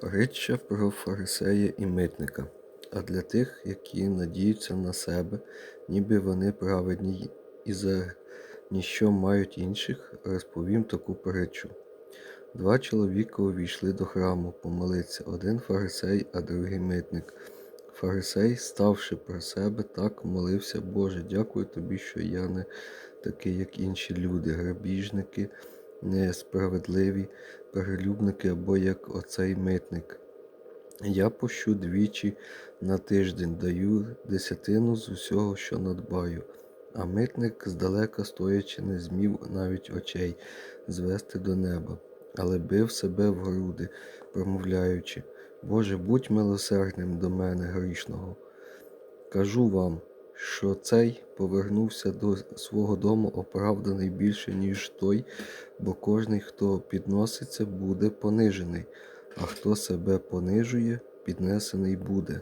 Притча про фарисея і митника. А для тих, які надіються на себе, ніби вони праведні і за ніщо мають інших, розповім таку притчу. Два чоловіка увійшли до храму помолитися, один фарисей, а другий митник. Фарисей, ставши про себе, так молився, Боже, дякую тобі, що я не такий, як інші люди, грабіжники, несправедливі, перелюбники або як оцей митник. Я пощу двічі на тиждень, даю десятину з усього, що надбаю. А митник, здалека стоячи, не змів навіть очей звести до неба, але бив себе в груди, промовляючи, Боже, будь милосердним до мене грішного. Кажу вам, що цей повернувся до свого дому оправданий більше, ніж той, бо кожний, хто підноситься, буде понижений, а хто себе понижує, піднесений буде.